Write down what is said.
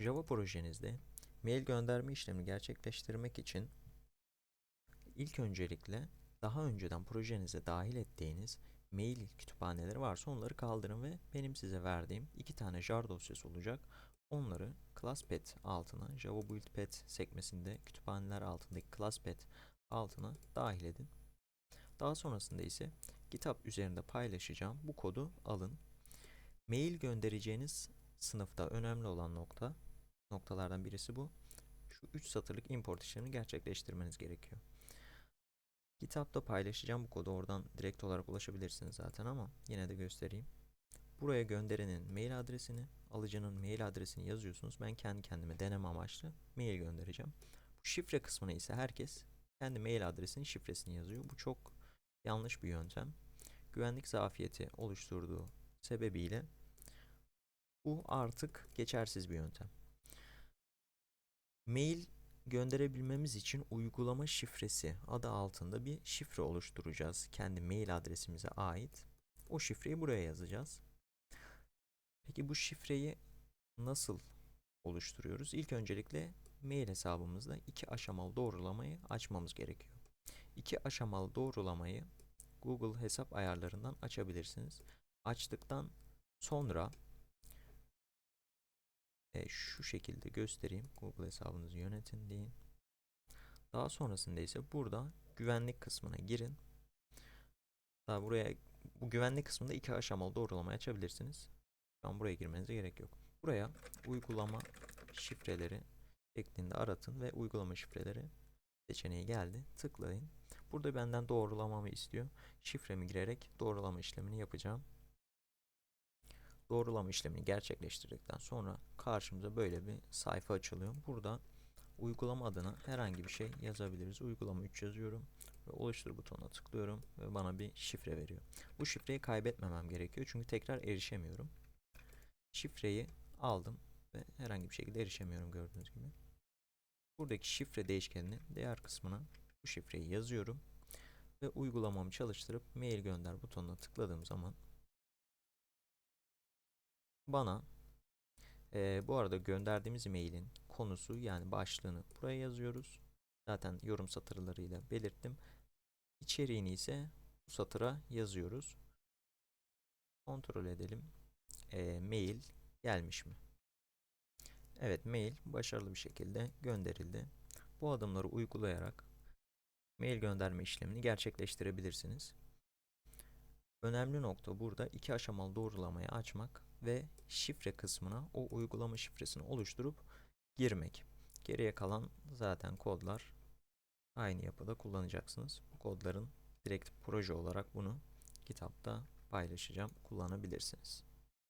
Java projenizde mail gönderme işlemini gerçekleştirmek için ilk öncelikle daha önceden projenize dahil ettiğiniz mail kütüphaneleri varsa onları kaldırın ve benim size verdiğim iki tane jar dosyası olacak. Onları ClassPad altına, Java BuildPad sekmesinde kütüphaneler altındaki ClassPad altına dahil edin. Daha sonrasında ise GitHub üzerinde paylaşacağım bu kodu alın. Mail göndereceğiniz sınıfta önemli olan nokta noktalardan birisi bu. Şu 3 satırlık import işlemini gerçekleştirmeniz gerekiyor. GitHub'da paylaşacağım bu kodu oradan direkt olarak ulaşabilirsiniz zaten ama yine de göstereyim. Buraya gönderenin mail adresini, alıcının mail adresini yazıyorsunuz. Ben kendi kendime deneme amaçlı mail göndereceğim. Bu şifre kısmına ise herkes kendi mail adresinin şifresini yazıyor. Bu çok yanlış bir yöntem. Güvenlik zafiyeti oluşturduğu sebebiyle bu artık geçersiz bir yöntem. Mail gönderebilmemiz için uygulama şifresi adı altında bir şifre oluşturacağız. Kendi mail adresimize ait. O şifreyi buraya yazacağız. Peki bu şifreyi nasıl oluşturuyoruz? İlk öncelikle mail hesabımızda iki aşamalı doğrulamayı açmamız gerekiyor. İki aşamalı doğrulamayı Google hesap ayarlarından açabilirsiniz. Açtıktan sonra e, şu şekilde göstereyim. Google hesabınızı yönetin deyin. Daha sonrasında ise burada güvenlik kısmına girin. Daha buraya bu güvenlik kısmında iki aşamalı doğrulama açabilirsiniz. Şu an buraya girmenize gerek yok. Buraya uygulama şifreleri şeklinde aratın ve uygulama şifreleri seçeneği geldi. Tıklayın. Burada benden doğrulamamı istiyor. Şifremi girerek doğrulama işlemini yapacağım. Doğrulama işlemini gerçekleştirdikten sonra karşımıza böyle bir sayfa açılıyor. Burada uygulama adına herhangi bir şey yazabiliriz. Uygulama 3 yazıyorum ve oluştur butonuna tıklıyorum ve bana bir şifre veriyor. Bu şifreyi kaybetmemem gerekiyor çünkü tekrar erişemiyorum. Şifreyi aldım ve herhangi bir şekilde erişemiyorum gördüğünüz gibi. Buradaki şifre değişkeninin değer kısmına bu şifreyi yazıyorum ve uygulamamı çalıştırıp mail gönder butonuna tıkladığım zaman bana e, bu arada gönderdiğimiz mailin konusu yani başlığını buraya yazıyoruz. Zaten yorum satırlarıyla belirttim. İçeriğini ise bu satıra yazıyoruz. Kontrol edelim. E, mail gelmiş mi? Evet mail başarılı bir şekilde gönderildi. Bu adımları uygulayarak mail gönderme işlemini gerçekleştirebilirsiniz. Önemli nokta burada iki aşamalı doğrulamayı açmak ve şifre kısmına o uygulama şifresini oluşturup girmek. Geriye kalan zaten kodlar aynı yapıda kullanacaksınız. Bu kodların direkt proje olarak bunu kitapta paylaşacağım. Kullanabilirsiniz.